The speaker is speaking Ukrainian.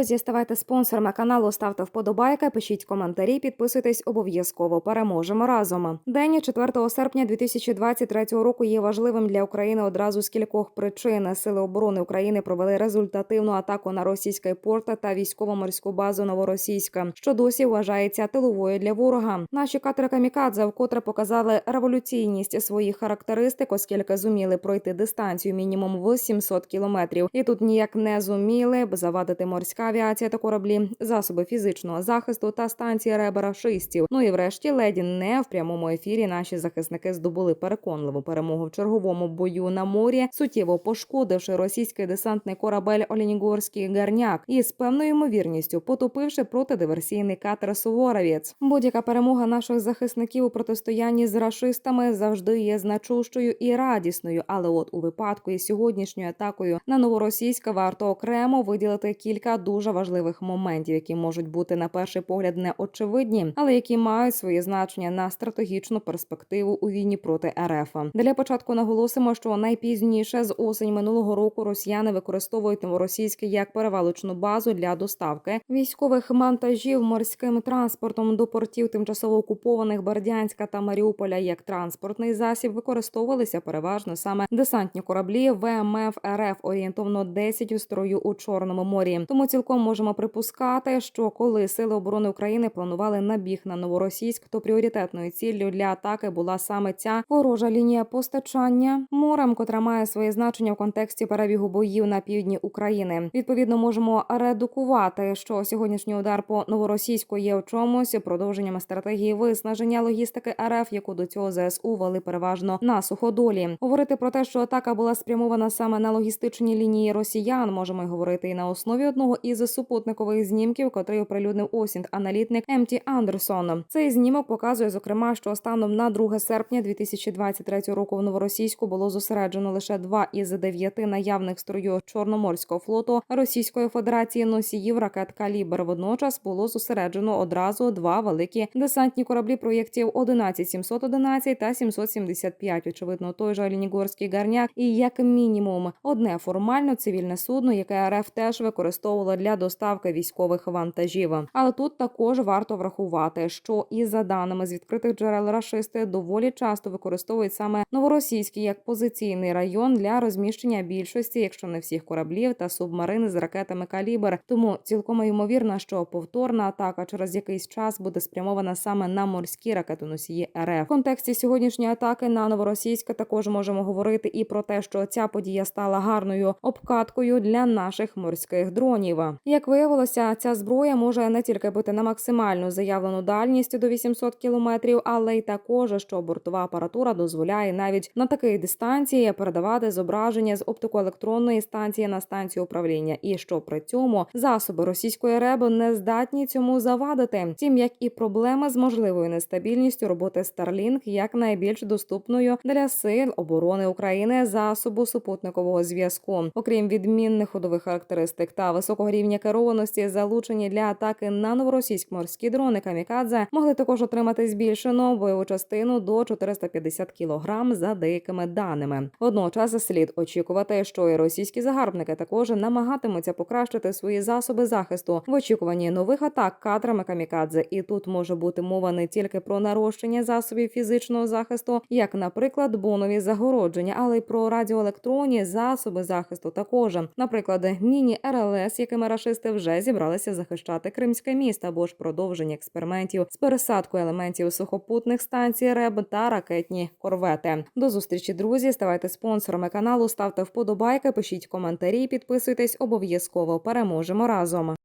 Друзі, ставайте спонсорами каналу, ставте вподобайки, пишіть коментарі, підписуйтесь обов'язково. Переможемо разом. День 4 серпня 2023 року є важливим для України одразу з кількох причин. Сили оборони України провели результативну атаку на російський порт та військово-морську базу Новоросійська, що досі вважається тиловою для ворога. Наші катери камікадзе вкотре показали революційність своїх характеристик, оскільки зуміли пройти дистанцію мінімум в 700 кілометрів. І тут ніяк не зуміли б завадити морська авіація та кораблі, засоби фізичного захисту та станції ребера шистів. Ну і врешті леді не в прямому ефірі. Наші захисники здобули переконливу перемогу в черговому бою на морі, суттєво пошкодивши російський десантний корабель Олінігорський гарняк і з певною ймовірністю потопивши протидиверсійний катер Суворовець. Будь-яка перемога наших захисників у протистоянні з рашистами завжди є значущою і радісною. Але от у випадку із сьогоднішньою атакою на новоросійська варто окремо виділити кілька дуже важливих моментів, які можуть бути на перший погляд неочевидні, але які мають своє значення на стратегічну перспективу у війні проти РФ. Для початку наголосимо, що найпізніше з осень минулого року росіяни використовують новоросійське як перевалочну базу для доставки військових монтажів морським транспортом до портів тимчасово окупованих Бердянська та Маріуполя як транспортний засіб використовувалися переважно саме десантні кораблі ВМФ РФ орієнтовно 10 у строю у Чорному морі. Тому цілком можемо припускати, що коли сили оборони України планували набіг на новоросійськ, то пріоритетною ціллю для атаки була саме ця ворожа лінія постачання морем, котра має своє значення в контексті перебігу боїв на півдні України. Відповідно, можемо редукувати, що сьогоднішній удар по новоросійську є в чомусь продовженням стратегії виснаження логістики РФ, яку до цього ЗСУ вели переважно на суходолі. Говорити про те, що атака була спрямована саме на логістичні лінії росіян, можемо й говорити і на основі одного із супутникових знімків, котрий оприлюднив осінь аналітник МТ Андерсон. Цей знімок показує, зокрема, що станом на 2 серпня 2023 року в новоросійську було зосереджено лише два із дев'яти наявних строю Чорноморського флоту Російської Федерації носіїв ракет Калібр. Водночас було зосереджено одразу два великі десантні кораблі проєктів 11711 та 775. Очевидно, той же Олінігорський гарняк, і як мінімум одне формально цивільне судно, яке РФ теж використовувала для доставки військових вантажів. Але тут також варто врахувати, що і за даними з відкритих джерел рашисти доволі часто використовують саме новоросійський як позиційний район для розміщення більшості, якщо не всіх кораблів та субмарин з ракетами калібр. Тому цілком ймовірно, що повторна атака через якийсь час буде спрямована саме на морські ракетоносії РФ. В контексті сьогоднішньої атаки на новоросійське також можемо говорити і про те, що ця подія стала гарною обкаткою для наших морських дронів. Як виявилося, ця зброя може не тільки бути на максимальну заявлену дальність до 800 кілометрів, але й також, що бортова апаратура дозволяє навіть на такій дистанції передавати зображення з оптикоелектронної станції на станцію управління, і що при цьому засоби російської РЕБ не здатні цьому завадити. Втім, як і проблема з можливою нестабільністю роботи Starlink як найбільш доступною для сил оборони України засобу супутникового зв'язку, окрім відмінних ходових характеристик та високого рівня керованості, залучені для атаки на новоросійськ морські дрони камікадзе могли також отримати збільшену бойову частину до 450 кг за деякими даними. Водночас слід очікувати, що і російські загарбники також намагатимуться покращити свої засоби захисту в очікуванні нових атак кадрами камікадзе. І тут може бути мова не тільки про нарощення засобів фізичного захисту, як, наприклад, бонові загородження, але й про радіоелектронні засоби захисту. Також, наприклад, міні РЛС, якими рашисти вже зібралися захищати Кримське місто, або ж продовження експериментів з пересадкою елементів сухопутних станцій РЕБ та ракетні корвети. До зустрічі, друзі. Ставайте спонсорами каналу, ставте вподобайки, пишіть коментарі, підписуйтесь обов'язково. Переможемо разом.